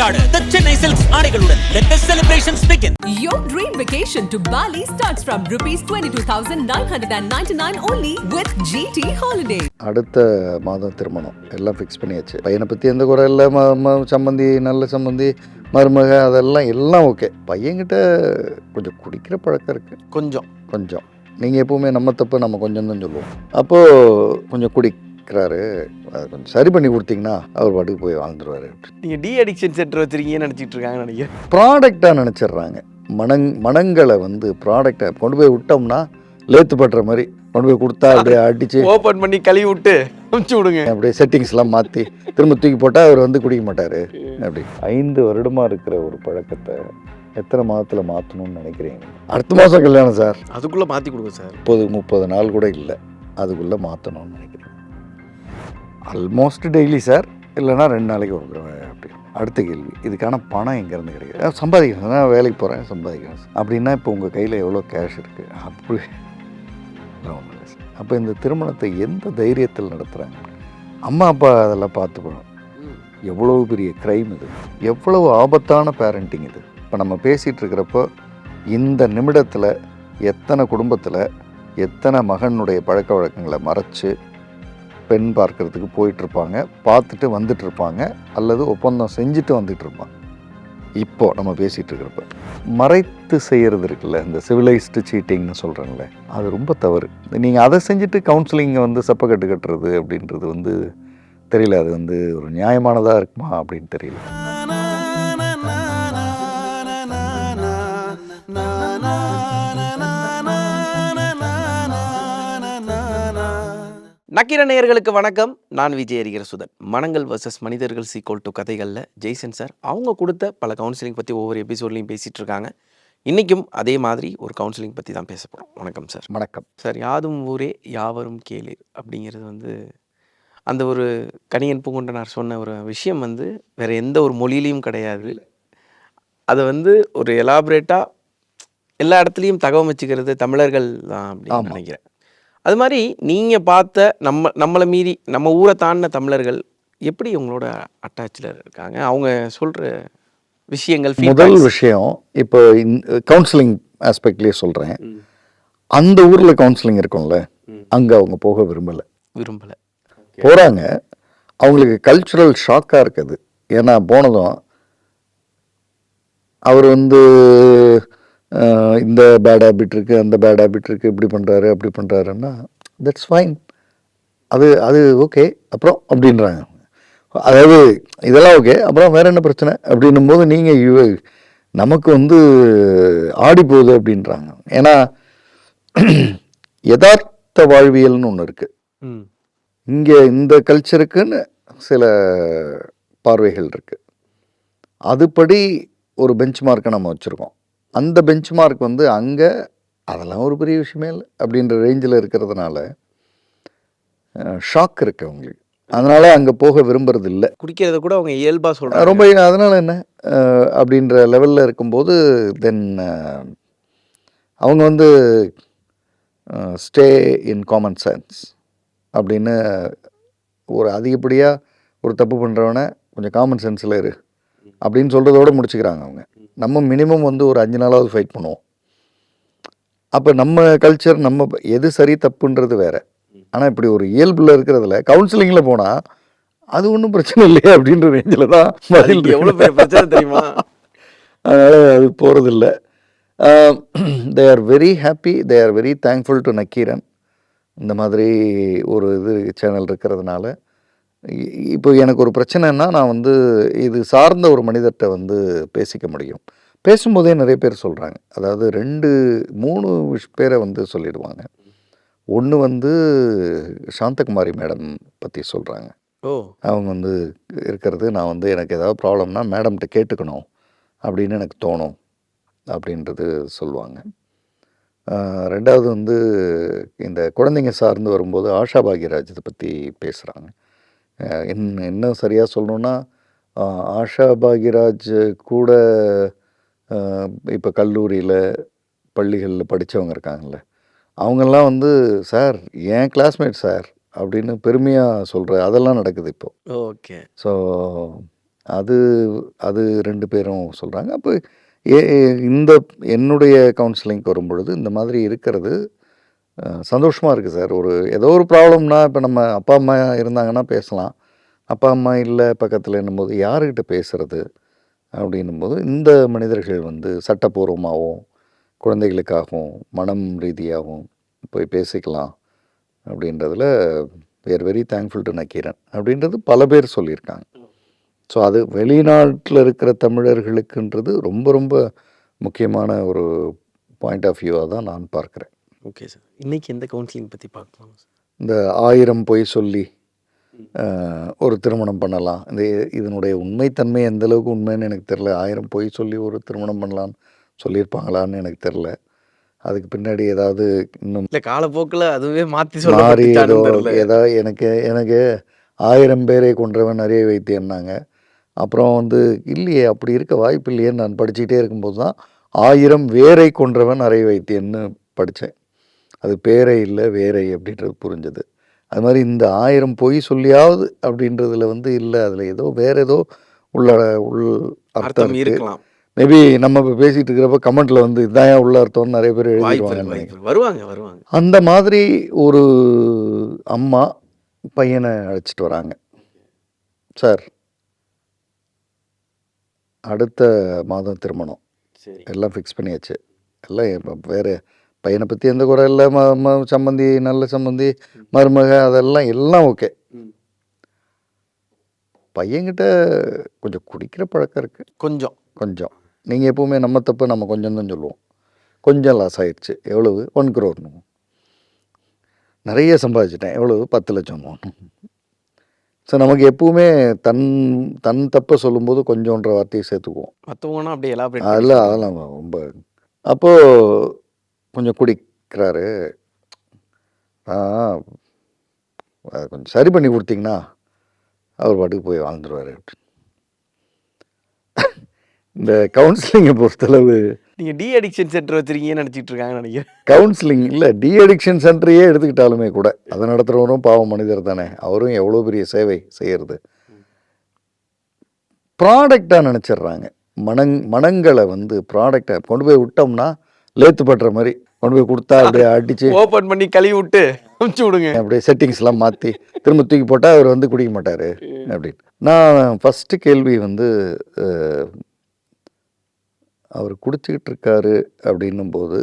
கொண்டாடு. The Chennai Silks ஆடைகளுடன் let the celebrations begin. Your dream vacation to Bali starts from rupees 22,999 only with GT Holiday. அடுத்த மாதம் திருமணம். எல்லாம் fix பண்ணியாச்சு. பையனை பற்றி எந்த குறை இல்லை ம ம- சம்மந்தி நல்ல சம்மந்தி மருமக அதெல்லாம் எல்லாம் ஓகே பையன்கிட்ட கொஞ்சம் குடிக்கிற பழக்கம் இருக்குது கொஞ்சம். கொஞ்சம். நீங்கள் எப்பவுமே நம்ம தப்பு நம்ம கொஞ்சம் தான் சொல்லுவோம். அப்போது கொஞ்சம் குடிக்கிறாரு அதை கொஞ்சம் சரி பண்ணி கொடுத்தீங்கன்னா அவர் பாட்டுக்கு போய் வாழ்ந்துருவாரு. நீங்க டி அடிக்ஷன் சென்டர் வச்சிருக்கீங்கன்னு நினைச்சிட்டு இருக்காங்கன்னு நினைக்கிறேன். ப்ராடக்டாக நினச்சிடுறாங்க. மனங் மனங்களை வந்து ப்ராடக்டை கொண்டு போய் விட்டோம்னா லேத்து பட்டுற மாதிரி கொண்டு போய் கொடுத்தா அப்படியே அடித்து ஓபன் பண்ணி கழுவி விட்டு அமுச்சு விடுங்க. அப்படியே செட்டிங்ஸ்லாம் மாற்றி திரும்ப தூக்கி போட்டால் அவர் வந்து குடிக்க மாட்டார். அப்படி. ஐந்து வருடமாக இருக்கிற ஒரு பழக்கத்தை எத்தனை மாதத்தில் மாற்றணும்னு நினைக்கிறீங்க? அடுத்த மாதம் கல்யாணம் சார். அதுக்குள்ள மாத்தி கொடுங்க சார். முப்பது முப்பது நாள் கூட இல்லை. அதுக்குள்ளே மாற்றணும்னு நினைக்கிறேன். ஆல்மோஸ்ட் டெய்லி சார் இல்லைன்னா ரெண்டு நாளைக்கு ஒரு அப்படி. அடுத்த கேள்வி இதுக்கான பணம் எங்கேருந்து கிடைக்குது? சம்பாதிக்கிறேன் சம்பாதிக்கணும் நான் வேலைக்கு போகிறேன் சம்பாதிக்கிறேன் அப்படின்னா இப்போ உங்கள் கையில் எவ்வளோ கேஷ் இருக்குது அப்படி. அப்போ இந்த திருமணத்தை எந்த தைரியத்தில் நடத்துகிறாங்க அம்மா அப்பா அதெல்லாம் பார்த்துக்கணும். எவ்வளவு பெரிய க்ரைம் இது? எவ்வளவு ஆபத்தான பேரண்டிங் இது? இப்போ நம்ம பேசிகிட்டு இருக்கிறப்போ இந்த நிமிடத்தில் எத்தனை குடும்பத்தில் எத்தனை மகனுடைய பழக்க வழக்கங்களை மறைச்சு பெண் பார்க்கறதுக்கு போயிட்டுருப்பாங்க பார்த்துட்டு வந்துட்டு இருப்பாங்க அல்லது ஒப்பந்தம் செஞ்சுட்டு வந்துட்டு இருப்பாங்க இப்போ நம்ம பேசிகிட்டு இருக்கிறப்ப மறைத்து செய்கிறது இருக்குல்ல இந்த சிவிலைஸ்டு சீட்டிங்னு சொல்கிறேன்ல அது ரொம்ப தவறு. நீங்கள் அதை செஞ்சுட்டு கவுன்சிலிங்கை வந்து சப்பக்கட்டு கட்டுறது அப்படின்றது வந்து தெரியல அது வந்து ஒரு நியாயமானதாக இருக்குமா அப்படின்னு தெரியல. நக்கீர நேயர்களுக்கு வணக்கம். நான் விஜய் அறிகிற சுதன் மனங்கள் வர்சஸ் மனிதர்கள் சீக்வல் டு கதைகளில் ஜெய்சன் சார் அவங்க கொடுத்த பல கவுன்சிலிங் பற்றி ஒவ்வொரு எபிசோட்லையும் பேசிகிட்டு இருக்காங்க. இன்றைக்கும் அதே மாதிரி ஒரு கவுன்சிலிங் பற்றி தான் பேச போகிறோம் வணக்கம் சார் வணக்கம். சார் யாதும் ஊரே யாவரும் கேளீர் அப்படிங்கிறது வந்து அந்த ஒரு கணியன் பூங்குண்டனார் சொன்ன ஒரு விஷயம் வந்து வேற எந்த ஒரு மொழியிலையும் கிடையாது. அதை வந்து ஒரு எலாபரேட்டாக எல்லா இடத்துலையும் தகவமைச்சுக்கிறது தமிழர்கள் தான் அப்படின்னு. நினைக்கிறேன். அது மாதிரி நீங்கள் பார்த்த நம்ம நம்மளை மீறி நம்ம ஊரை தாண்டின தமிழர்கள் எப்படி உங்களோட அட்டாச்சில் இருக்காங்க? அவங்க சொல்கிற விஷயங்கள் முதல். விஷயம் இப்போ கவுன்சிலிங் ஆஸ்பெக்ட்லேயே சொல்கிறேன் அந்த ஊரில் கவுன்சிலிங் இருக்கும்ல அங்கே அவங்க போக விரும்பலை. விரும்பலை. போகிறாங்க அவங்களுக்கு கல்ச்சுரல் ஷாக்காக இருக்குது. ஏன்னா போனதும் அவர் வந்து இந்த பேட் ஹேபிட் இருக்குது அந்த பேட் ஹேபிட் இருக்குது இப்படி பண்ணுறாரு அப்படி பண்ணுறாருன்னா தட்ஸ் ஃபைன் அது அது ஓகே அப்புறம் அப்படின்றாங்க. அதாவது இதெல்லாம் ஓகே அப்புறம் வேற என்ன பிரச்சனை? அப்படின்னும் போது நீங்கள் நமக்கு வந்து ஆடி போகுது அப்படின்றாங்க. ஏன்னா யதார்த்த வாழ்வியல்னு ஒன்று இருக்குது இங்கே இந்த கல்ச்சருக்குன்னு சில பார்வைகள் இருக்கு. அதுபடி ஒரு பெஞ்ச் மார்க்கை நம்ம வச்சுருக்கோம். அந்த பெஞ்ச் மார்க் வந்து அங்கே அதெல்லாம் ஒரு பெரிய விஷயமே இல்லை அப்படின்ற ரேஞ்சில் இருக்கிறதுனால ஷாக் இருக்கு அவங்களுக்கு. அதனால அங்கே போக விரும்புறது இல்லை குடிக்கிறத கூட அவங்க இயல்பாக சொல்கிறாங்க ரொம்ப அதனால என்ன? அப்படின்ற லெவலில் இருக்கும்போது தென் அவங்க வந்து ஸ்டே இன் காமன் சென்ஸ் அப்படின்னு ஒரு அதிகப்படியாக ஒரு தப்பு பண்ணுறவனை கொஞ்சம் காமன் சென்ஸில் இரு அப்படின்னு சொல்கிறதோட முடிச்சுக்கிறாங்க அவங்க. நம்ம மினிமம் வந்து ஒரு அஞ்சு நாளாவது ஃபைட் பண்ணுவோம். அப்போ நம்ம கல்ச்சர் நம்ம எது சரி தப்புன்றது வேற. ஆனால் இப்படி ஒரு இயல்பில் இருக்கிறதுல கவுன்சிலிங்கில் போனால் அது ஒன்றும் பிரச்சனை இல்லையே அப்படின்ற ரேஞ்சில் தான் பதில் எவ்வளோ பிரச்சனை தெரியுமா? அதனால் அது போகிறதில்ல they are very happy they are very thankful to Nakkheeran. இந்த மாதிரி ஒரு இது சேனல் இருக்கிறதுனால. இப்போ எனக்கு ஒரு பிரச்சனைன்னா நான் வந்து இது சார்ந்த ஒரு மனிதர்கிட்ட வந்து பேசிக்க முடியும். பேசும்போதே நிறைய பேர் சொல்கிறாங்க அதாவது ரெண்டு மூணு விஷ் பேரை வந்து சொல்லிடுவாங்க. ஒன்று வந்து சாந்தகுமாரி மேடம் பற்றி சொல்கிறாங்க ஓ. அவங்க வந்து இருக்கிறது நான் வந்து எனக்கு ஏதாவது ப்ராப்ளம்னா மேடம்கிட்ட கேட்டுக்கணும் அப்படின்னு எனக்கு தோணும் அப்படின்றது சொல்லுவாங்க. ரெண்டாவது வந்து இந்த குழந்தைங்க சார்ந்து வரும்போது ஆஷா பாக்யராஜ் இதை பற்றி பேசுகிறாங்க என்ன என்ன சரியாக சொல்லணுன்னா ஆஷா பாக்யராஜ் கூட இப்போ கல்லூரியில் பள்ளிகளில் படித்தவங்க இருக்காங்கல்ல. அவங்கெல்லாம் வந்து சார் என் கிளாஸ்மேட் சார் அப்படின்னு பெருமையாக சொல்கிற அதெல்லாம் நடக்குது இப்போ. ஓகே. ஸோ அது அது ரெண்டு பேரும் சொல்கிறாங்க அப்போ ஏ இந்த என்னுடைய கவுன்சிலிங்க்கு வரும்பொழுது இந்த மாதிரி இருக்கிறது சந்தோஷமாக இருக்குது சார். ஒரு ஏதோ ஒரு ப்ராப்ளம்னா இப்போ நம்ம அப்பா அம்மா இருந்தாங்கன்னா பேசலாம். அப்பா அம்மா இல்லை பக்கத்தில் என்னும்போது யாருக்கிட்ட பேசுகிறது அப்படின்னும் போது இந்த மனிதர்கள் வந்து சட்டப்பூர்வமாகவும் குழந்தைகளுக்காகவும் மனம் ரீதியாகவும் போய் பேசிக்கலாம் அப்படின்றதில் we're very thankful to Nakkheeran அப்படின்றது பல பேர் சொல்லியிருக்காங்க. ஸோ அது வெளிநாட்டில் இருக்கிற தமிழர்களுக்குன்றது ரொம்ப ரொம்ப முக்கியமான ஒரு பாயிண்ட் ஆஃப் வியூவாக தான் நான் பார்க்குறேன். ஓகே சார் இன்னைக்கு எந்த கவுன்சிலிங் பற்றி பார்க்கலாம் இந்த ஆயிரம் பொய் சொல்லி ஒரு திருமணம் பண்ணலாம். இந்த இதனுடைய உண்மைத்தன்மை எந்த அளவுக்கு உண்மைன்னு எனக்கு தெரில ஆயிரம் பொய் சொல்லி ஒரு திருமணம் பண்ணலான்னு சொல்லியிருப்பாங்களான்னு எனக்கு தெரில அதுக்கு பின்னாடி ஏதாவது இன்னும் இல்லை காலப்போக்கில் அதுவே மாற்றி மாறி ஏதோ ஏதாவது எனக்கு எனக்கு ஆயிரம் பேரை கொன்றவன் நிறைய வைத்தியம்னாங்க. அப்புறம் வந்து இல்லையே அப்படி இருக்க வாய்ப்பு இல்லையேன்னு நான் படிச்சுக்கிட்டே இருக்கும்போது தான் ஆயிரம் வேரை கொன்றவன் அறை வைத்தியன்னு படித்தேன் அது பேரை இல்லை வேரை அப்படின்றது புரிஞ்சது. அது மாதிரி இந்த ஆயிரம் பொய் சொல்லியாவது அப்படின்றதுல வந்து இல்லை அதில் ஏதோ வேற ஏதோ உள்ள உள் அர்த்தம் அர்த்தம் இருக்கு. இருக்கலாம். மேபி நம்ம இப்போ பேசிட்டு இருக்கிறப்ப கமெண்ட்ல வந்து இதான் உள்ள அர்த்தம்னு நிறைய பேர் இருக்கு. வருவாங்க வருவாங்க. அந்த மாதிரி ஒரு அம்மா பையனை அழைச்சிட்டு வராங்க. சார் அடுத்த மாதம் திருமணம். எல்லாம் ஃபிக்ஸ் பண்ணியாச்சு. எல்லாம் வேறு பையனை பற்றி எந்த குறை இல்லை ம ம சம்மந்தி நல்ல சம்மந்தி மருமக அதெல்லாம் எல்லாம் ஓகே. பையன்கிட்ட கொஞ்சம் குடிக்கிற பழக்கம் இருக்குது கொஞ்சம். கொஞ்சம். நீங்கள் எப்பவுமே நம்ம தப்பு நம்ம கொஞ்சம் தான் சொல்லுவோம். கொஞ்சம் லாஸ் ஆயிடுச்சு. எவ்வளவு? ஒன் குரோர்னு நிறைய சம்பாதிச்சிட்டேன். எவ்வளவு? பத்து லட்சம் ஸோ நமக்கு எப்பவுமே தன் தன் தப்பை சொல்லும்போது கொஞ்சோன்ற வார்த்தையை சேர்த்துக்குவோம். மற்றவங்கன்னா அப்படியே எலாபரேட் அதெல்லாம் அதெல்லாம் ரொம்ப அப்போது கொஞ்சம் குடிக்கிறாரு. கொஞ்சம் சரி பண்ணி கொடுத்தீங்கன்னா அவர் பாட்டுக்கு போய் வாழ்ந்துருவார். இந்த கவுன்சிலிங்கை பொறுத்தளவு நீங்கள் டி அடிக்ஷன் சென்டர் வச்சிருக்கீங்கன்னு நினச்சிட்டு இருக்காங்கன்னு நினைக்கிறேன். கவுன்சிலிங் இல்லை டி அடிக்ஷன் சென்டரையே எடுத்துக்கிட்டாலுமே கூட அதை நடத்துகிறவரும் பாவம் மனிதர் தானே. அவரும் எவ்வளோ பெரிய சேவை செய்கிறது ப்ராடக்டாக நினச்சிடுறாங்க. மனங் மனங்களை வந்து ப்ராடக்டாக கொண்டு போய் விட்டோம்னா லேத்து பட்டுற மாதிரி கொண்டு போய் கொடுத்தா அப்படியே அடித்து ஓப்பன் பண்ணி கழுவி விட்டு அமுச்சு விடுங்க. அப்படியே செட்டிங்ஸ்லாம் மாற்றி திரும்ப தூக்கி போட்டால் அவர் வந்து குடிக்க மாட்டார் அப்படின்னு. நான் ஃபஸ்ட்டு கேள்வி வந்து அவர் குடிச்சிக்கிட்டு இருக்காரு அப்படின்னும் போது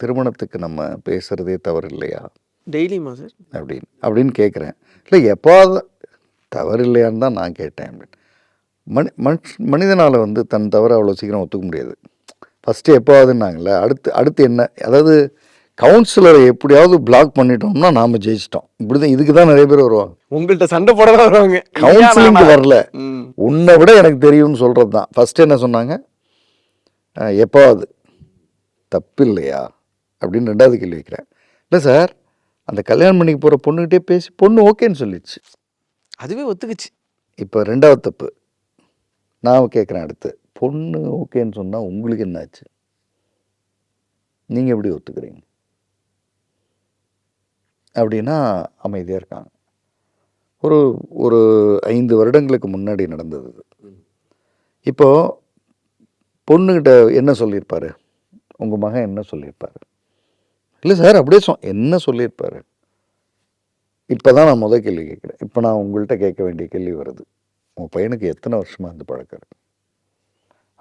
திருமணத்துக்கு நம்ம பேசுகிறதே தவறு இல்லையா டெய்லியுமா சார்? அப்படின்னு அப்படின்னு கேட்குறேன் இல்லை எப்போது தவறு இல்லையான்னு தான் நான் கேட்டேன் அப்படின்னு. மனி மனுஷ் மனிதனால் வந்து தன் தவறை அவ்வளோ சீக்கிரம் ஒத்துக்க முடியாது. ஃபஸ்ட்டு எப்போவாதுன்னாங்களே அடுத்து அடுத்து என்ன அதாவது கவுன்சிலரை எப்படியாவது பிளாக் பண்ணிட்டோம்னா நாம் ஜெயிச்சிட்டோம். இப்படி தான் இதுக்கு தான் நிறைய பேர் வருவாங்க. உங்கள்கிட்ட சண்டை போட தான் வருவாங்க கவுன்சிலிங்க்கு வரல. உன்னை விட எனக்கு தெரியும்னு சொல்கிறது தான் ஃபஸ்ட்டு என்ன சொன்னாங்க? எப்போவாது தப்பு இல்லையா? அப்படின்னு ரெண்டாவது கேள்வி வைக்கிறேன். இல்லை சார் அந்த கல்யாணம் பண்ணிக்கு போகிற பொண்ணுகிட்டே பேசி பொண்ணு ஓகேன்னு சொல்லிடுச்சு அதுவே ஒத்துக்குச்சு. இப்போ ரெண்டாவது தப்பு. நான் கேட்குறேன் அடுத்து. பொண்ணு ஓகேன்னு சொன்னால் உங்களுக்கு என்னாச்சு? நீங்கள் எப்படி ஒத்துக்கிறீங்க? அப்படின்னா அமைதியாக இருக்காங்க. ஒரு ஒரு ஐந்து வருடங்களுக்கு முன்னாடி நடந்தது இப்போ பொண்ணுகிட்ட என்ன சொல்லியிருப்பார்? உங்கள் மகன் என்ன சொல்லியிருப்பார்? இல்லை சார் அப்படியே சொ என்ன சொல்லியிருப்பார்? இப்போ தான் நான் முதல் கேள்வி கேட்குறேன். இப்போ நான் உங்கள்கிட்ட கேட்க வேண்டிய கேள்வி வருது. உங்கள் பையனுக்கு எத்தனை வருஷமாக அந்த பழக்கம்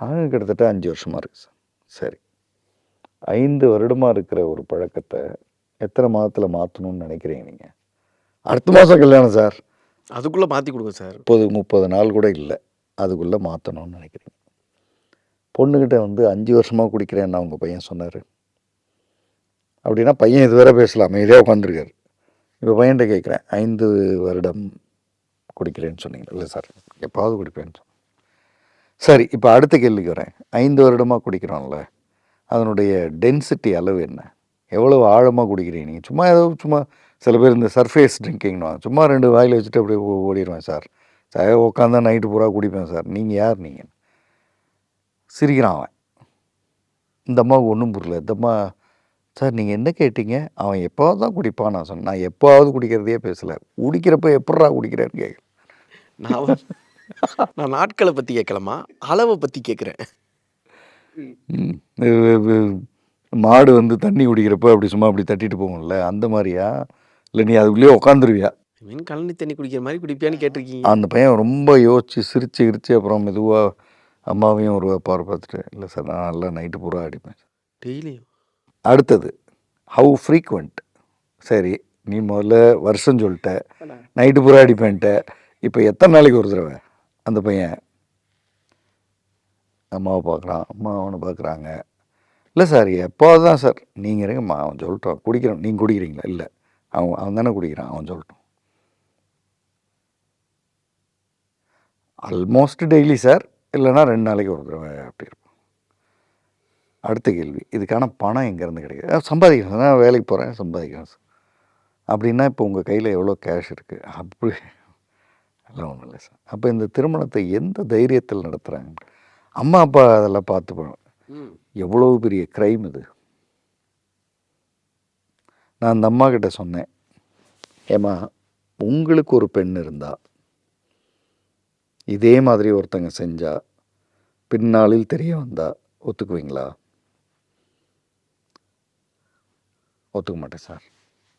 ஆக கிட்டத்தட்ட அஞ்சு வருஷமாக இருக்கு சார். சரி. ஐந்து வருடமாக இருக்கிற ஒரு பழக்கத்தை எத்தனை மாதத்தில் மாற்றணும்னு நினைக்கிறீங்க நீங்கள் அடுத்த மாதம் கல்யாணம் சார். அதுக்குள்ள மாத்தி கொடுங்க சார். முப்பது முப்பது நாள் கூட இல்லை. அதுக்குள்ளே மாற்றணும்னு நினைக்கிறீங்க. பொண்ணுக்கிட்ட வந்து அஞ்சு வருஷமாக குடிக்கிறேன்னு உங்கள் பையன் சொன்னார். அப்படின்னா பையன் இதுவரை பேசலாம். அமைதியாக உட்காந்துருக்காரு இப்போ பையன்கிட்ட கேட்குறேன் ஐந்து வருடம் குடிக்கிறேன்னு சொன்னீங்க இல்லை சார். எப்பாவது குடிப்பேன்னு சொன்னேன் சரி இப்போ அடுத்த கேள்விக்கு வரேன். ஐந்து வருடமாக குடிக்கிறோம்ல. அதனுடைய டென்சிட்டி அளவு என்ன? எவ்வளவு ஆழமாக குடிக்கிறீங்க நீங்கள் சும்மா ஏதோ சும்மா சில பேர் இந்த சர்ஃபேஸ் ட்ரிங்கிங்னுவாங்க சும்மா ரெண்டு வாயில் வச்சுட்டு அப்படியே ஓடிடுவேன் சார். சார் உட்காந்தா நைட்டு பூரா குடிப்பேன் சார். நீங்கள் யார் நீங்கள் சிரிக்கிறான் அவன். இந்த அம்மாவுக்கு ஒன்றும் புரியல. இந்த அம்மா சார் நீங்கள் என்ன கேட்டீங்க? அவன் எப்போவாவது தான் குடிப்பான். நான் சொன்னேன். நான் எப்போவது குடிக்கிறதையே பேசலை. குடிக்கிறப்ப எப்பட்றா குடிக்கிறேன்னு கேட்குறேன் நான் நான் நாட்களை பற்றி கேட்கலாமா? அளவை பற்றி கேட்குறேன். மாடு வந்து தண்ணி குடிக்கிறப்ப அப்படி சும்மா அப்படி தட்டிட்டு போகும்ல அந்த மாதிரியா? இல்லை நீ அதுக்குள்ளேயே உட்காந்துருவியா மீன் கழனி தண்ணி குடிக்கிற மாதிரி குடிப்பியான்னு கேட்டிருக்கீங்க. அந்த பையன் ரொம்ப யோசிச்சு சிரிச்சு கிரிச்சு அப்புறம் மெதுவாக அம்மாவையும் ஒரு பாரு பார்த்துட்டு இல்லை சார் நான் நல்லா நைட்டு பூரா அடிப்பேன் டெய்லியும்? அடுத்தது ஹவு ஃப்ரீக்வெண்ட் சரி நீ முதல்ல வருஷம் சொல்லிட்ட. நைட்டு பூரா அடிப்பேன்ட்ட. இப்போ எத்தனை நாளைக்கு ஒரு தடவை? அந்த பையன் அம்மாவை பார்க்குறான். அம்மா அவனை பார்க்குறாங்க. இல்லை சார் எப்போ தான் சார்? நீங்கள் இருங்கம்மா அவன் சொல்லட்டும். குடிக்கிறோம். நீங்கள் குடிக்கிறீங்களா? இல்லை. அவன் அவன் தானே குடிக்கிறான் அவன் சொல்லட்டும். Almost daily sir. இல்லைன்னா ரெண்டு நாளைக்கு ஒரு தடவை அப்படி இருக்கும் அடுத்த கேள்வி. இதுக்கான பணம் எங்கேருந்து கிடைக்குது? சம்பாதிக்கிறேன் நான் வேலைக்கு போகிறேன். சம்பாதிக்கிறேன் சார். அப்படின்னா இப்போ உங்கள் கையில் எவ்வளோ கேஷ் இருக்குது அப்படி அதெல்லாம் ஒன்றும் இல்லை சார். அப்போ இந்த திருமணத்தை எந்த தைரியத்தில் நடத்துகிறாங்க அம்மா அப்பா அதெல்லாம் பார்த்து போகணும் எவ்வளோ பெரிய க்ரைம் இது? நான் அந்த அம்மா கிட்ட சொன்னேன் ஏம்மா உங்களுக்கு ஒரு பெண் இருந்தா இதே மாதிரி ஒருத்தங்க செஞ்சா பின்னாளில் தெரிய வந்தா ஒத்துக்குவீங்களா? ஒத்துக்க மாட்டேன் சார்.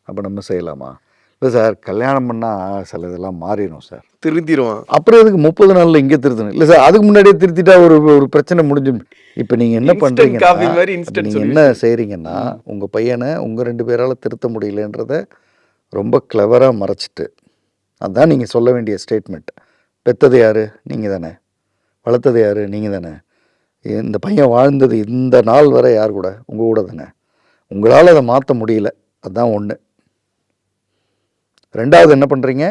அப்போ நம்ம செய்யலாமா? இல்லை சார் கல்யாணம் பண்ணால் சில இதெல்லாம் மாறிடும் சார். திருந்திருவான். அப்புறம் எதுக்கு முப்பது நாள்ல இங்கே திருத்தணும்? இல்லை சார் அதுக்கு முன்னாடியே திருத்திட்டா ஒரு ஒரு பிரச்சனை முடிஞ்சு இப்போ நீங்கள் என்ன instant நீங்கள் என்ன செய்கிறீங்கன்னா உங்கள் பையனை உங்கள் ரெண்டு பேரால் திருத்த முடியலன்றத ரொம்ப கிளவராக மறைச்சிட்டு அதான் நீங்கள் சொல்ல வேண்டிய ஸ்டேட்மெண்ட் பெத்தது யார்? நீங்கள் தானே. வளர்த்தது யார்? நீங்கள் தானே. இந்த பையன் வாழ்ந்தது இந்த நாள் வரை யார் கூட? உங்கள் கூட தானே. உங்களால் அதை மாற்ற முடியல. அதுதான் ஒன்று ரெண்டாவது என்ன பண்ணுறீங்க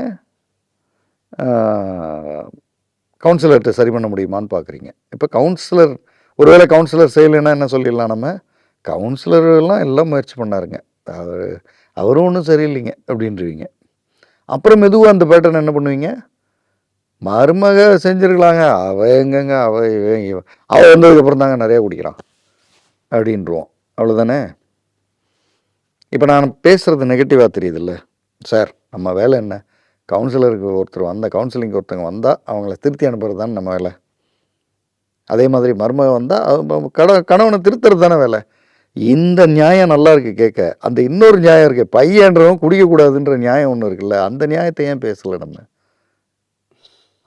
கவுன்சிலர்கிட்ட சரி பண்ண முடியுமான்னு பார்க்குறீங்க இப்போ கவுன்சிலர் ஒருவேளை கவுன்சிலர் செய்யலைன்னா என்ன சொல்லிடலாம் நம்ம? கவுன்சிலர் எல்லாம் எல்லாம் முயற்சி பண்ணாருங்க. அவர் அவரும் ஒன்றும் சரியில்லைங்க அப்படின்றவீங்க அப்புறம் மெதுவாக அந்த பேட்டர்ன் என்ன பண்ணுவீங்க? மருமக செஞ்சுருக்கலாங்க. அவள் எங்கங்க? அவ இவன் அவள் வந்ததுக்கப்புறம் தாங்க நிறையா குடிக்கிறான். அப்படின்றோம் அவ்வளோதானே இப்போ நான் பேசுகிறது நெகட்டிவாக தெரியுதுல்ல சார் நம்ம வேலை என்ன? கவுன்சிலருக்கு ஒருத்தர் வந்த கவுன்சிலிங் ஒருத்தங்க வந்தால் அவங்கள திருத்தி அனுப்புறது தானே நம்ம வேலை. அதே மாதிரி மருமக வந்தால் கட கணவனை திருத்துறது தானே வேலை. இந்த நியாயம் நல்லா இருக்கு கேட்க அந்த இன்னொரு நியாயம் இருக்கு. பையன்றவன் குடிக்கக்கூடாதுன்ற நியாயம் ஒன்று இருக்குல்ல அந்த நியாயத்தை ஏன் பேசலை நம்ம?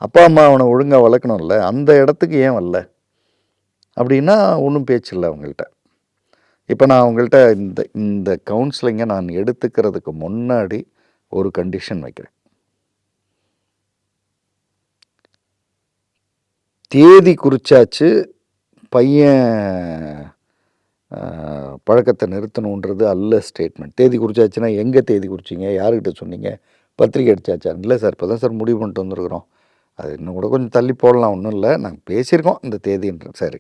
அப்பா அம்மா அவனை ஒழுங்காக வளர்க்கணும்ல அந்த இடத்துக்கு ஏன் வரல? அப்படின்னா ஒன்றும் பேச்சு இல்லை அவங்கள்ட்ட. இப்போ நான் அவங்கள்ட்ட இந்த இந்த கவுன்சிலிங்கை நான் எடுத்துக்கிறதுக்கு முன்னாடி ஒரு கண்டிஷன் வைக்கிறேன். தேதி குறிச்சாச்சு பையன் பழக்கத்தை நிறுத்தணுன்றது அல்ல ஸ்டேட்மெண்ட் தேதி குறிச்சாச்சுன்னா எங்கே தேதி குறிச்சிங்க? யாருக்கிட்ட சொன்னீங்க? பத்திரிக்கை அடிச்சாச்சா? இல்லை சார் இப்போ தான் சார் முடிவு பண்ணிட்டு வந்திருக்கிறோம். அது இன்னும் கூட கொஞ்சம் தள்ளி போடலாம் ஒன்றும் இல்லை. நாங்கள் பேசியிருக்கோம் இந்த தேதின்ற சரி.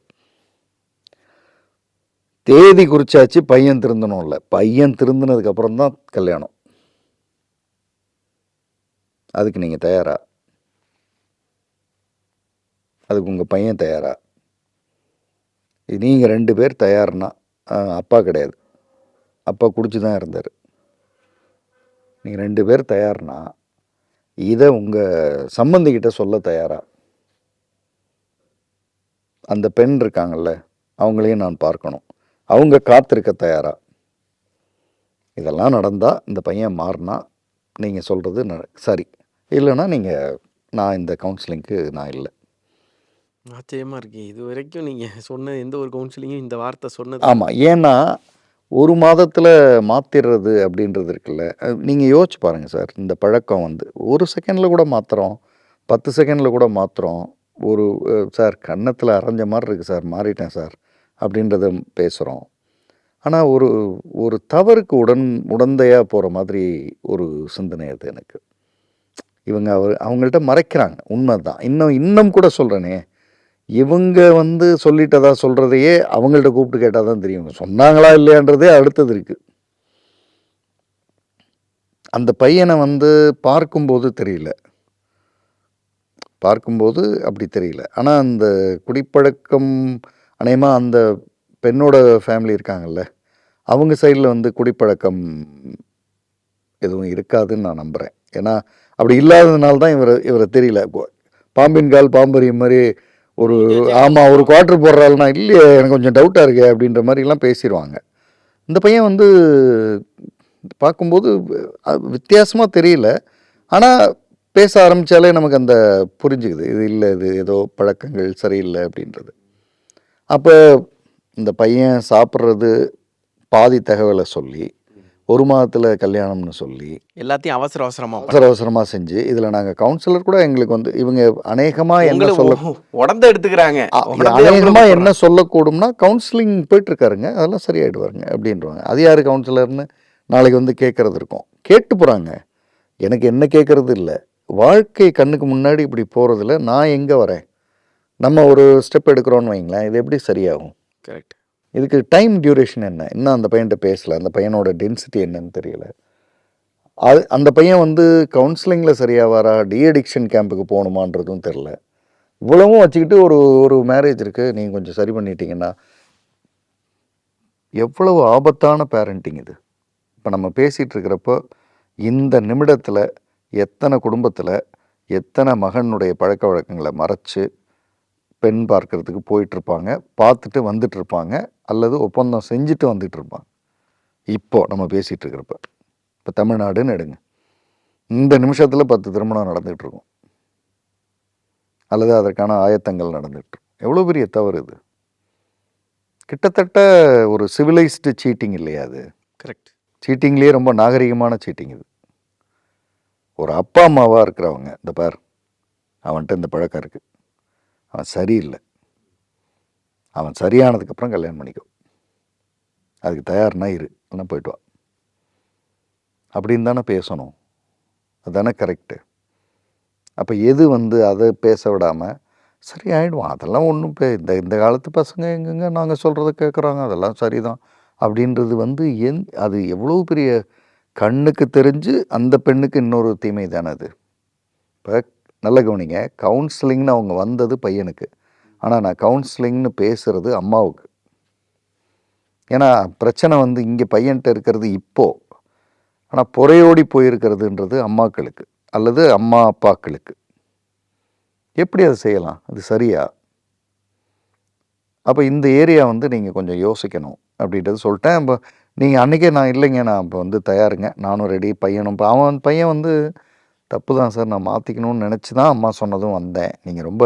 தேதி குறிச்சாச்சு பையன் திருந்தணும் இல்லை பையன் திருந்தினதுக்கப்புறம் தான் கல்யாணம். அதுக்கு நீங்கள் தயாரா? அதுக்கு உங்கள் பையன் தயாரா? நீங்கள் ரெண்டு பேர் தயார்னா அப்பா கிடையாது. அப்பா குடிச்சு தான் இருந்தார். நீங்கள் ரெண்டு பேர் தயார்னா இதை உங்கள் சம்மந்திக்கிட்ட சொல்ல தயாரா? அந்த பெண் இருக்காங்கல்ல அவங்களையும் நான் பார்க்கணும். அவங்க காத்திருக்க தயாரா? இதெல்லாம் நடந்தால் இந்த பையன் மாறினா நீங்கள் சொல்கிறது ந- சரி. இல்லைன்னா நீங்கள் நான் இந்த கவுன்சிலிங்க்கு நான் இல்லை. ஆச்சரியமா இருக்கு. இது வரைக்கும் நீங்க சொன்ன எந்த ஒரு கவுன்சிலிங்கும் இந்த வார்த்தை சொன்னது ஆமாம் ஏன்னா ஒரு மாதத்தில் மாற்றிடுறது அப்படின்றது இருக்குல்ல. நீங்கள் யோசிச்சு பாருங்கள் சார். இந்த பழக்கம் வந்து ஒரு செகண்டில் கூட மாற்றுறோம் பத்து செகண்டில் கூட மாற்றுறோம் ஒரு சார் கன்னத்தில் அரைஞ்ச மாதிரி இருக்குது சார் மாறிட்டேன் சார் அப்படின்றத பேசுகிறோம் ஆனால் ஒரு ஒரு தவறுக்கு உடன் உடந்தையாக போகிற மாதிரி ஒரு சிந்தனை அது எனக்கு. இவங்க அவர் அவங்கள்ட்ட மறைக்கிறாங்க. உண்மை தான் இன்னும் இன்னும் கூட சொல்கிறேனே இவங்க வந்து சொல்லிட்டதா சொல்கிறதையே அவங்கள்ட்ட கூப்பிட்டு கேட்டால் தான் தெரியும் சொன்னாங்களா இல்லையான்றதே அடுத்தது இருக்குது அந்த பையனை வந்து பார்க்கும்போது தெரியல. பார்க்கும்போது அப்படி தெரியல. ஆனால் அந்த குடிப்பழக்கம் அநேகமாக அந்த பெண்ணோட ஃபேமிலி இருக்காங்கல்ல அவங்க சைடில் வந்து குடிப்பழக்கம் எதுவும் இருக்காதுன்னு நான் நம்புகிறேன் ஏன்னா அப்படி இல்லாததுனால தான் இவரை இவரை தெரியல. பாம்பின் கால் பாம்பரியம் மாதிரி ஒரு ஆமாம் ஒரு குவார்டர் போடுறாள்னா இல்லையே எனக்கு கொஞ்சம் டவுட்டாக இருக்கே அப்படின்ற மாதிரிலாம் பேசிடுவாங்க. இந்த பையன் வந்து பார்க்கும்போது வித்தியாசமாக தெரியல. ஆனால் பேச ஆரம்பித்தாலே நமக்கு அந்த புரிஞ்சுக்குது. இது இல்லை இது ஏதோ பழக்கங்கள் சரியில்லை அப்படின்றது. அப்போ இந்த பையன் சாப்பிட்றது பாதி தகவலை சொல்லி ஒரு மாதத்தில் கல்யாணம்னு சொல்லி எல்லாத்தையும் அவசர அவசரமா அவசர அவசரமாக செஞ்சு இதில் நாங்கள் கவுன்சிலர் கூட எங்களுக்கு வந்து இவங்க அநேகமாக என்ன சொல்ல உடந்த எடுத்துக்கிறாங்க. அநேகமாக என்ன சொல்லக்கூடும்னா கவுன்சிலிங் போயிட்டுருக்காருங்க. அதெல்லாம் சரியாயிடுவாருங்க அப்படின்றவாங்க. அது யார் கவுன்சிலர்னு நாளைக்கு வந்து கேட்குறது இருக்கும். கேட்டு போகிறாங்க எனக்கு என்ன கேட்குறது இல்லை. வாழ்க்கை கண்ணுக்கு முன்னாடி இப்படி போகிறதுல நான் எங்கே வரேன்? நம்ம ஒரு ஸ்டெப் எடுக்கிறோன்னு வைங்களேன். இது எப்படி சரியாகும்? கரெக்ட் இதுக்கு டைம் டியூரேஷன் என்ன? இன்னும் அந்த பையன்கிட்ட பேசலை? அந்த பையனோட டென்சிட்டி என்னன்னு தெரியல. அது அந்த பையன் வந்து கவுன்சிலிங்கில் சரியாக சரியாவாரா டிஎடிக்ஷன் கேம்புக்கு போகணுமான்றதும் தெரில இவ்வளவும் வச்சுக்கிட்டு ஒரு ஒரு மேரேஜ் இருக்குது நீங்கள் கொஞ்சம் சரி பண்ணிட்டீங்கன்னா எவ்வளவு ஆபத்தான பேரண்டிங் இது? இப்போ நம்ம பேசிகிட்டு இருக்கிறப்போ இந்த நிமிடத்தில் எத்தனை குடும்பத்தில் எத்தனை மகனுடைய பழக்க வழக்கங்களை மறைச்சு பெண் பார்க்கறதுக்கு போயிட்டு இருப்பாங்க பார்த்துட்டு வந்துட்டு இருப்பாங்க அல்லது ஒப்பந்தம் செஞ்சுட்டு வந்துட்டு இருப்பாங்க இப்போ நம்ம பேசிட்டு இருக்கிறப்ப இப்போ தமிழ்நாடுன்னு எடுங்க. இந்த நிமிஷத்தில் பத்து திருமணம் நடந்துகிட்டு இருக்கும் அல்லது அதற்கான ஆயத்தங்கள் நடந்துகிட்டு இருக்கும் எவ்வளோ பெரிய தவறு இது? கிட்டத்தட்ட ஒரு சிவிலைஸ்டு சீட்டிங் இல்லையா அது? கரெக்ட் சீட்டிங்லேயே ரொம்ப நாகரிகமான சீட்டிங் இது. ஒரு அப்பா அம்மாவாக இருக்கிறவங்க இந்த பார் அவன்கிட்ட இந்த பழக்கம் இருக்குது அவன் சரியில்லை. அவன் சரியானதுக்கப்புறம் கல்யாணம் பண்ணிக்கோ. அதுக்கு தயார்னா இரு இல்லைன்னா போயிட்டு வா. அப்படின்னு தானே பேசணும். அதுதானே கரெக்டு அப்போ எது வந்து அதை பேச விடாமல் சரி ஆகிடுவான் அதெல்லாம் ஒன்றும் பே இந்த இந்த காலத்து பசங்க எங்கெங்க நாங்கள் சொல்கிறத கேட்குறாங்க அதெல்லாம் சரிதான். அப்படின்றது வந்து என் அது எவ்வளோ பெரிய கண்ணுக்கு தெரிஞ்சு அந்த பெண்ணுக்கு இன்னொரு தீமை தானே அது. இப்போ நல்ல கவனிங்க. கவுன்சிலிங்னு அவங்க வந்தது பையனுக்கு. ஆனால் நான் கவுன்சிலிங்னு பேசுகிறது அம்மாவுக்கு. ஏன்னா பிரச்சனை வந்து இங்கே பையன்கிட்ட இருக்கிறது இப்போது ஆனால் புறையோடி போயிருக்கிறதுன்றது அம்மாக்களுக்கு அல்லது அம்மா அப்பாக்களுக்கு. எப்படி அதை செய்யலாம்? அது சரியா? அப்போ இந்த ஏரியா வந்து நீங்கள் கொஞ்சம் யோசிக்கணும் அப்படின்றது சொல்லிட்டேன். இப்போ நீங்கள் அன்றைக்கே நான் இல்லைங்க நான் இப்போ வந்து தயாருங்க. நானும் ரெடி பையனும் இப்போ அவன் பையன் வந்து தப்பு தான் சார். நான் மாற்றிக்கணும்னு நினச்சி தான் அம்மா சொன்னதும் வந்தேன். நீங்கள் ரொம்ப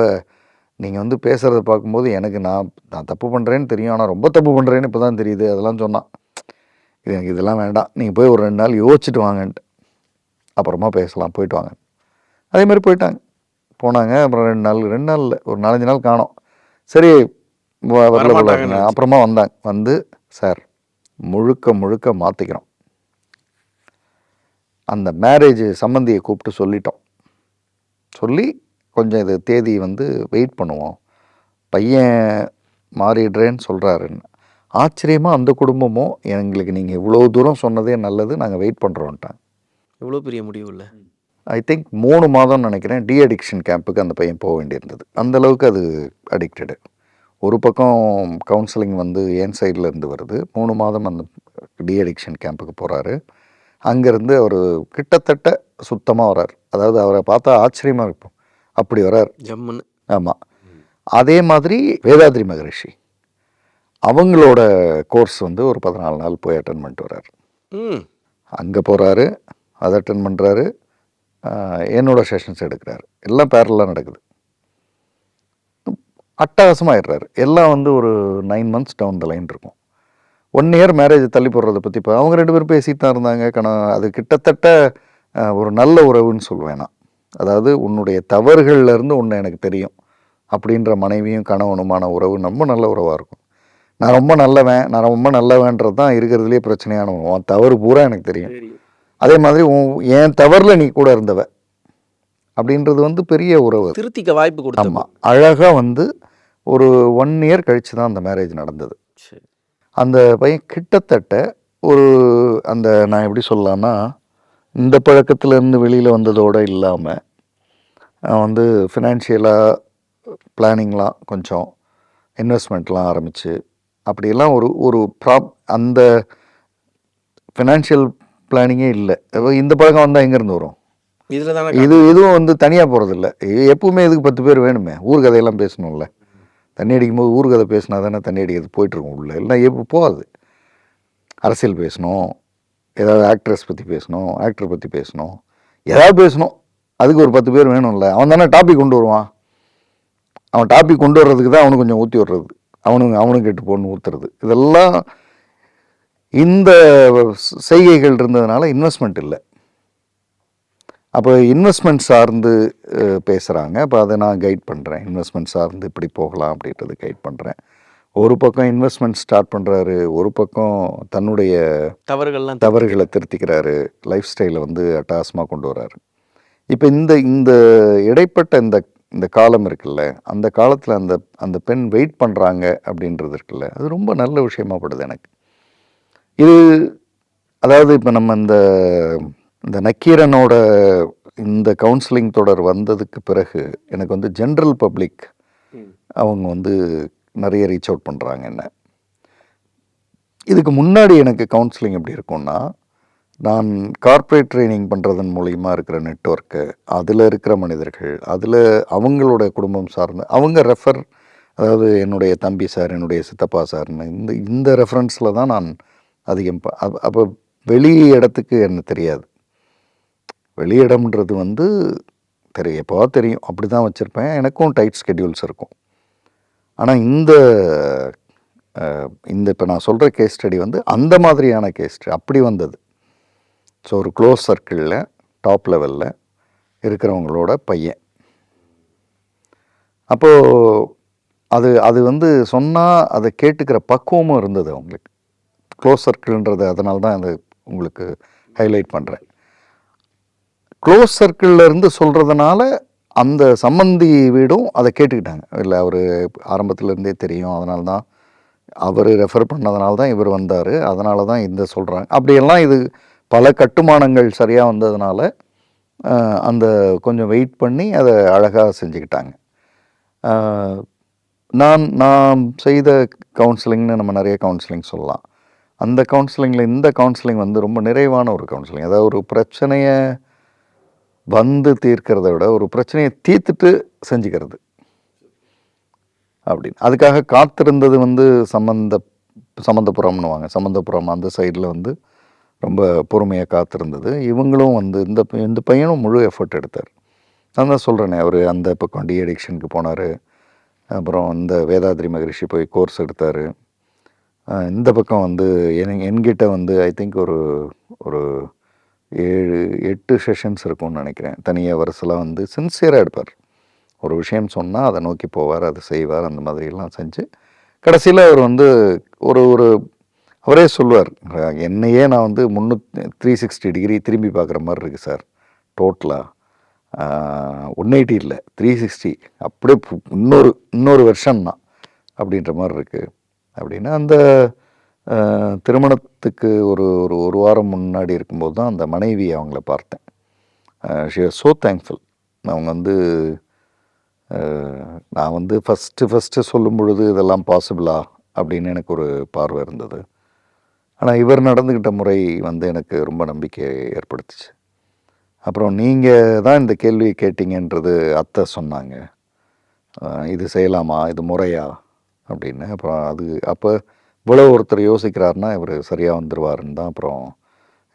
நீங்கள் வந்து பேசுகிறத பார்க்கும்போது எனக்கு நான் நான் தப்பு பண்ணுறேன்னு தெரியும். ஆனால் ரொம்ப தப்பு பண்ணுறேன்னு இப்போ தான் தெரியுது. அதெல்லாம் சொன்னான். இது எனக்கு இதெல்லாம் வேண்டாம். நீங்கள் போய் ஒரு ரெண்டு நாள் யோசிச்சுட்டு வாங்கன்ட்டு. அப்புறமா பேசலாம். போயிட்டு வாங்க. அதே மாதிரி போயிட்டாங்க. போனாங்க. அப்புறம் ரெண்டு நாள் ரெண்டு நாள் இல்லை ஒரு நாலஞ்சு நாள் காணோம். சரி வரல. அப்புறமா வந்தாங்க. வந்து சார் முழுக்க முழுக்க மாற்றிக்கிறோம் அந்த மேரேஜ் சம்மந்தியை கூப்பிட்டு சொல்லிட்டோம். சொல்லி கொஞ்சம் இது தேதி வந்து வெயிட் பண்ணுவோம். பையன் மாறிடுறேன்னு சொல்கிறாருன்னு ஆச்சரியமாக அந்த குடும்பமும் எங்களுக்கு நீங்கள் இவ்வளோ தூரம் சொன்னதே நல்லது நாங்கள் வெயிட் பண்ணுறோன்ட்டாங்க எவ்வளோ பெரிய முடிவு இல்லை. ஐ திங்க் மூணு மாதம் நினைக்கிறேன் டி அடிக்ஷன் கேம்புக்கு அந்த பையன் போக வேண்டியிருந்தது. அந்த அளவுக்கு அது அடிக்டடு ஒரு பக்கம் கவுன்சிலிங் வந்து என் சைடில் இருந்து வருது மூணு மாதம் அந்த டி அடிக்ஷன் கேம்புக்கு போகிறாரு அங்கேருந்து அவர் கிட்டத்தட்ட சுத்தமாக வரார் அதாவது அவரை பார்த்தா ஆச்சரியமாக இருக்கும். அப்படி வரார் ஜம்முன்னு. ஆமாம் அதே மாதிரி வேதாத்ரி மகரிஷி அவங்களோட கோர்ஸ் வந்து ஒரு பதினாலு நாள் போய் அட்டன் பண்ணிட்டு வர்றாரு. அங்கே போகிறாரு அதை அட்டன் பண்ணுறாரு என்னோட செஷன்ஸ் எடுக்கிறாரு. எல்லாம் பேரலாக நடக்குது. அட்டகாசமாயிடுறாரு எல்லாம் வந்து ஒரு nine months down the line இருக்கும். ஒன் இயர் மேரேஜ் தள்ளி போடுறத பற்றி இப்போ அவங்க ரெண்டு பேரும் பேசிட்டு தான் இருந்தாங்க. கண அது கிட்டத்தட்ட ஒரு நல்ல உறவுன்னு சொல்லுவேன் நான். அதாவது உன்னுடைய தவறுகள்ல இருந்து ஒன்று எனக்கு தெரியும். அப்படின்ற மனைவியும் கணவனுமான உறவு ரொம்ப நல்ல உறவாக இருக்கும். நான் ரொம்ப நல்லவன் நான் ரொம்ப நல்லவன்றது தான் இருக்கிறதுலே பிரச்சனையான. உன் தவறு பூரா எனக்கு தெரியும். அதே மாதிரி உன் என் தவறில் நீ கூட இருந்தவ. அப்படின்றது வந்து பெரிய உறவு. திருத்திக்க வாய்ப்பு கொடுத்தோம் அழகாக வந்து ஒரு ஒன் இயர் கழிச்சு தான் அந்த மேரேஜ் நடந்தது. அந்த பையன் கிட்டத்தட்ட ஒரு அந்த நான் எப்படி சொல்லலாம்னா இந்த பழக்கத்துலேருந்து வெளியில் வந்ததோடு இல்லாமல் வந்து ஃபினான்ஷியலாக பிளானிங்லாம் கொஞ்சம் இன்வெஸ்ட்மெண்ட்லாம் ஆரம்பித்து அப்படியெல்லாம் ஒரு ஒரு ப்ராப் அந்த ஃபினான்ஷியல் பிளானிங்கே இல்லை. இந்த பழக்கம் வந்தால் எங்கேருந்து வரும்? இதில் தானே இது இதுவும் வந்து தனியாக போகிறதில்ல எப்பவுமே இதுக்கு பத்து பேர் வேணுமே. ஊர் கதையெல்லாம் பேசணும்ல. தண்ணி அடிக்கும்போது ஊர் கதை பேசினா தானே தண்ணி அடிக்கிறது போயிட்டுருக்கும் உள்ளே. இல்லைன்னா எப்போ போகாது. அரசியல் பேசணும். ஏதாவது ஆக்ட்ரஸ் பற்றி பேசணும். ஆக்டர் பற்றி பேசணும். ஏதாவது பேசணும். அதுக்கு ஒரு பத்து பேர் வேணும்ல. அவன் தானே டாபிக் கொண்டு வருவான். அவன் டாபிக் கொண்டு வர்றதுக்கு தான் அவனுக்கு கொஞ்சம் ஊற்றி விடுறது. அவனுக்கு அவனுக்கு கெட்டு போன்னு ஊற்றுறது இதெல்லாம் இந்த செய்கைகள் இருந்ததுனால இன்வெஸ்ட்மெண்ட் இல்லை. அப்போ இன்வெஸ்ட்மெண்ட் சார்ந்து பேசுகிறாங்க அப்போ அதை நான் கைட் பண்ணுறேன் இன்வெஸ்ட்மெண்ட் சார்ந்து இப்படி போகலாம் அப்படின்றது கைட் பண்ணுறேன் ஒரு பக்கம் இன்வெஸ்ட்மெண்ட் ஸ்டார்ட் பண்ணுறாரு ஒரு பக்கம் தன்னுடைய தவறுகள்லாம் தவறுகளை திருத்திக்கிறாரு லைஃப் ஸ்டைலை வந்து அட்டாசமாக கொண்டு வராரு இப்போ இந்த இந்த இடைப்பட்ட இந்த இந்த காலம் இருக்குல்ல அந்த காலத்தில் அந்த அந்த பெண் வெயிட் பண்ணுறாங்க அப்படின்றது இருக்குல்ல அது ரொம்ப நல்ல விஷயமா படுது எனக்கு. இது அதாவது இப்போ நம்ம இந்த இந்த நக்கீரனோட இந்த கவுன்சிலிங் தொடர் வந்ததுக்கு பிறகு எனக்கு வந்து ஜென்ரல் பப்ளிக் அவங்க வந்து நிறைய ரீச் அவுட் பண்ணுறாங்க என்ன. இதுக்கு முன்னாடி எனக்கு கவுன்சிலிங் எப்படி இருக்கும்னா நான் கார்ப்பரேட் ட்ரைனிங் பண்ணுறதன் மூலிமா இருக்கிற நெட்ஒர்க்கு அதில் இருக்கிற மனிதர்கள் அதில் அவங்களோட குடும்பம் சார்ந்த அவங்க ரெஃபர் அதாவது என்னுடைய தம்பி சார் என்னுடைய சித்தப்பா சார்னு இந்த இந்த ரெஃபரன்ஸில் தான் நான் அதிகம் அப்போ வெளி இடத்துக்கு எனக்கு தெரியாது. வெளியிடம்ன்றது வந்து தெரியும் எப்போ தெரியும். அப்படி தான் வச்சுருப்பேன். எனக்கும் டைட் ஸ்கெடியூல்ஸ் இருக்கும். ஆனால் இந்த இந்த இப்போ நான் சொல்கிற கேஸ் ஸ்டடி வந்து அந்த மாதிரியான கேஸ் ஸ்டடி அப்படி வந்தது. ஸோ ஒரு க்ளோஸ் சர்க்கிளில் டாப் லெவலில் இருக்கிறவங்களோட பையன். அப்போது அது அது வந்து சொன்னால் அதை கேட்டுக்கிற பக்குவமும் இருந்தது அவங்களுக்கு. க்ளோஸ் சர்க்கிள்ன்றது அதனால தான் அது உங்களுக்கு ஹைலைட் பண்ணுறேன் க்ளோஸ் சர்க்கிளில் இருந்து சொல்கிறதுனால அந்த சம்மந்தி வீடும் அதை கேட்டுக்கிட்டாங்க. இல்லை அவர் ஆரம்பத்துலேருந்தே தெரியும். அதனால தான் அவர் ரெஃபர் பண்ணதுனால தான் இவர் வந்தார். அதனால தான் இந்த சொல்கிறாங்க அப்படியெல்லாம் இது பல கட்டுமானங்கள் சரியாக வந்ததுனால அந்த கொஞ்சம் வெயிட் பண்ணி அதை அழகாக செஞ்சுக்கிட்டாங்க. நான் நான் செய்த கவுன்சிலிங்னு நம்ம நிறைய கவுன்சிலிங் சொல்லலாம். அந்த கவுன்சிலிங்கில் இந்த கவுன்சிலிங் வந்து ரொம்ப நிறைவான ஒரு கவுன்சிலிங் அதாவது ஒரு பிரச்சனையை வந்து தீர்க்கிறத விட ஒரு பிரச்சனையை தீர்த்துட்டு செஞ்சுக்கிறது. அப்படின்னு. அதுக்காக காத்திருந்தது வந்து சம்மந்த சம்மந்தபுரம்னுவாங்க சம்மந்தபுரம் அந்த சைடில் வந்து ரொம்ப பொறுமையாக காத்திருந்தது. இவங்களும் வந்து இந்த இந்த பையனும் முழு எஃபர்ட் எடுத்தார். நான் தான் சொல்கிறேனே அவர் அந்த பக்கம் டி அடிக்ஷனுக்கு போனார். அப்புறம் இந்த வேதாத்ரி மகரிஷி போய் கோர்ஸ் எடுத்தார். இந்த பக்கம் வந்து என் என்கிட்ட வந்து ஐ திங்க் ஒரு ஒரு ஏழு எட்டு செஷன்ஸ் இருக்கும்னு நினைக்கிறேன். தனியாக வருஷலாம் வந்து சின்சியராக எடுப்பார். ஒரு விஷயம் சொன்னால் அதை நோக்கி போவார் அதை செய்வார் அந்த மாதிரியெல்லாம் செஞ்சு கடைசியில் அவர் வந்து ஒரு ஒரு அவரே சொல்லுவார் என்னையே நான் வந்து முந்நூற்றி த்ரீ சிக்ஸ்டி டிகிரி திரும்பி பார்க்குற மாதிரி இருக்குது சார் டோட்டலாக ஒன் எயிட்டி இல்லை த்ரீ சிக்ஸ்டி அப்படியே இன்னொரு இன்னொரு வருஷம் தான். அப்படின்ற மாதிரி இருக்குது அப்படின்னா அந்த திருமணத்துக்கு ஒரு ஒரு ஒரு வாரம் முன்னாடி இருக்கும்போது தான் அந்த மனைவி அவங்கள பார்த்தேன். ஷி சோ ஸோ தேங்க்ஃபுல் அவங்க வந்து நான் வந்து ஃபஸ்ட்டு ஃபஸ்ட்டு சொல்லும் பொழுது இதெல்லாம் பாசிபிளா அப்படின்னு எனக்கு ஒரு பார்வை இருந்தது. ஆனால் இவர் நடந்துக்கிட்ட முறை வந்து எனக்கு ரொம்ப நம்பிக்கை ஏற்படுத்துச்சு. அப்புறம் நீங்கள் தான் இந்த கேள்வி கேட்டீங்கன்றது அத்தை சொன்னாங்க. இது செய்யலாமா? இது முறையா? அப்படின்னு. அப்புறம் அது அப்போ இவ்வளோ ஒருத்தர் யோசிக்கிறாருன்னா இவர் சரியாக வந்துடுவாருன்னு தான் அப்புறம்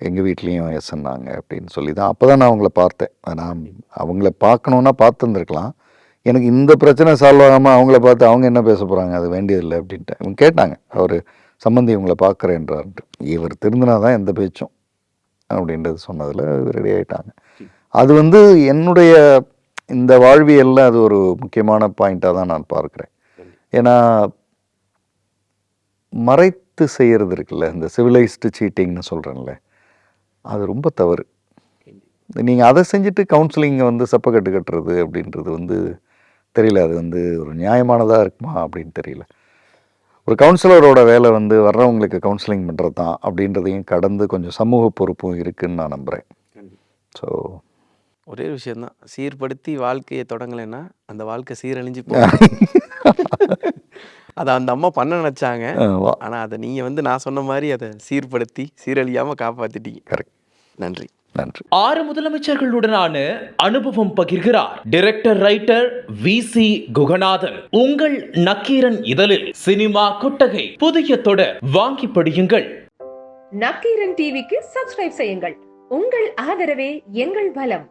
எங்கள் வீட்லேயும் எஸ் சொன்னாங்க அப்படின்னு சொல்லி தான் அப்போ தான் நான் அவங்கள பார்த்தேன். நான் அவங்கள பார்க்கணுன்னா பார்த்துருந்துருக்கலாம். எனக்கு இந்த பிரச்சனை சால்வ் ஆகாமல் அவங்கள பார்த்து அவங்க என்ன பேச போகிறாங்க அது வேண்டியதில்லை அப்படின்ட்டு. இவங்க கேட்டாங்க அவர் சம்மந்தி இவங்களை பார்க்குறேன்றான்ட்டு இவர் திருந்தினா தான் எந்த பேச்சும் அப்படின்றது சொன்னதில் ரெடி ஆகிட்டாங்க அது வந்து என்னுடைய இந்த வாழ்வியலில் அது ஒரு முக்கியமான பாயிண்ட்டாக தான் நான் பார்க்குறேன். ஏன்னா மறைத்து செய்கிறது இருக்குல்ல இந்த சிவிலைஸ்டு சீட்டிங்னு சொல்கிறேன்ல அது ரொம்ப தவறு. நீங்கள் அதை செஞ்சுட்டு கவுன்சிலிங்கை வந்து சப்பக்கட்டு கட்டுறது அப்படின்றது வந்து தெரியல அது வந்து ஒரு நியாயமானதாக இருக்குமா அப்படின்னு தெரியல. ஒரு கவுன்சிலரோட வேலை வந்து வர்றவங்களுக்கு கவுன்சிலிங் பண்ணுறது தான் அப்படின்றதையும் கடந்து கொஞ்சம் சமூக பொறுப்பும் இருக்குன்னு நான் நம்புகிறேன் ஸோ ஒரே ஒரு விஷயம்தான். சீர்படுத்தி வாழ்க்கையை தொடங்கலைன்னா அந்த வாழ்க்கை சீரழிஞ்சு போகும். அதை அந்த அம்மா பண்ண நினைச்சாங்க. ஆனா அதை நீங்க வந்து நான் சொன்ன மாதிரி அதை சீர்படுத்தி சீரழியாம காப்பாத்திட்டீங்க. கரெக்ட் நன்றி. நன்றி. ஆறு முதலமைச்சர்களுடனான அனுபவம் பகிர்கிறார் director writer V C Guganathan. உங்கள் நக்கீரன் இதழில் சினிமா கொட்டகை. புதிய தொடர் வாங்கி படியுங்கள். நக்கீரன் டிவிக்கு சப்ஸ்கிரைப் செய்யுங்கள். உங்கள் ஆதரவே எங்கள் பலம்.